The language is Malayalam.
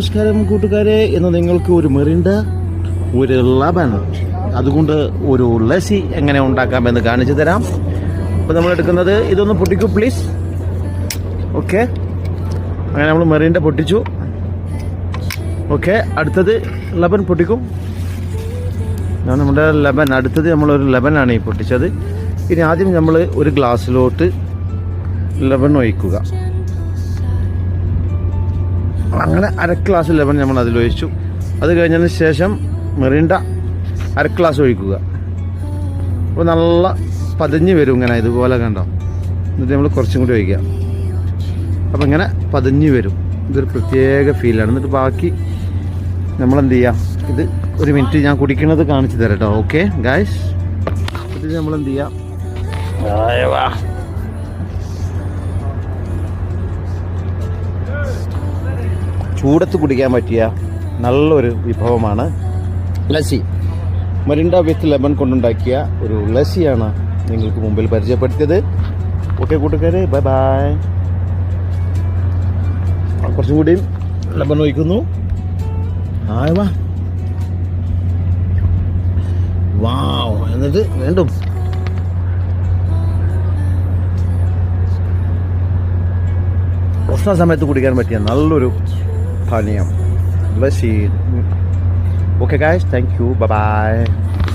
നമസ്കാരം കൂട്ടുകാരെ. ഇന്ന് നിങ്ങൾക്ക് ഒരു മെറിണ്ട ഒരു ലബൻ അതുകൊണ്ട് ഒരു ലസി എങ്ങനെ ഉണ്ടാക്കാമെന്ന് കാണിച്ചു തരാം. അപ്പോൾ നമ്മൾ എടുക്കുന്നത് ഇതൊന്ന് പൊട്ടിക്കൂ പ്ലീസ് ഓക്കെ അങ്ങനെ നമ്മൾ മെറിൻഡ പൊട്ടിച്ചു. ഓക്കെ അടുത്തത് ലബൻ പൊട്ടിക്കും. നമ്മുടെ ലബൻ. അടുത്തത് നമ്മളൊരു ലബനാണ് ഈ പൊട്ടിച്ചത്. ഇനി ആദ്യം നമ്മൾ ഒരു ഗ്ലാസ്സിലോട്ട് ലബൻ ഒഴിക്കുക. അങ്ങനെ അര ഗ്ലാസ് ലെമൺ നമ്മൾ അതിൽ ഒഴിച്ചു. അത് കഴിഞ്ഞതിന് ശേഷം മെറിണ്ട അര ഗ്ലാസ് ഒഴിക്കുക. അപ്പോൾ നല്ല പതിഞ്ഞ് വരും ഇങ്ങനെ ഇതുപോലെ കണ്ടോ? എന്നിട്ട് നമ്മൾ കുറച്ചും കൂടി ഒഴിക്കുക. അപ്പോൾ ഇങ്ങനെ പതിഞ്ഞ് വരും. ഇതൊരു പ്രത്യേക ഫീലാണ് എന്നിട്ട് ബാക്കി നമ്മളെന്ത് ചെയ്യാം? ഇത് ഒരു മിനിറ്റ് ഞാൻ കുടിക്കുന്നത് കാണിച്ചു തരാം കേട്ടോ ഓക്കെ ഗായ്സ് ഇത് നമ്മളെന്ത് ചെയ്യാം? ചൂടത്ത് കുടിക്കാൻ പറ്റിയ നല്ലൊരു വിഭവമാണ് ലസ്സി. മരിണ്ട വിത്ത് ലെമൺ കൊണ്ടുണ്ടാക്കിയ ഒരു ലസ്സിയാണ് നിങ്ങൾക്ക് മുമ്പിൽ പരിചയപ്പെടുത്തിയത്. ഓക്കെ കൂട്ടുകാരെ ബൈ ബായ് കുറച്ചും കൂടി ലെമൺ ഒഴിക്കുന്നു. എന്നിട്ട് വീണ്ടും. സമയത്ത് കുടിക്കാൻ പറ്റിയ നല്ലൊരു per let's see okay guys thank you. Bye bye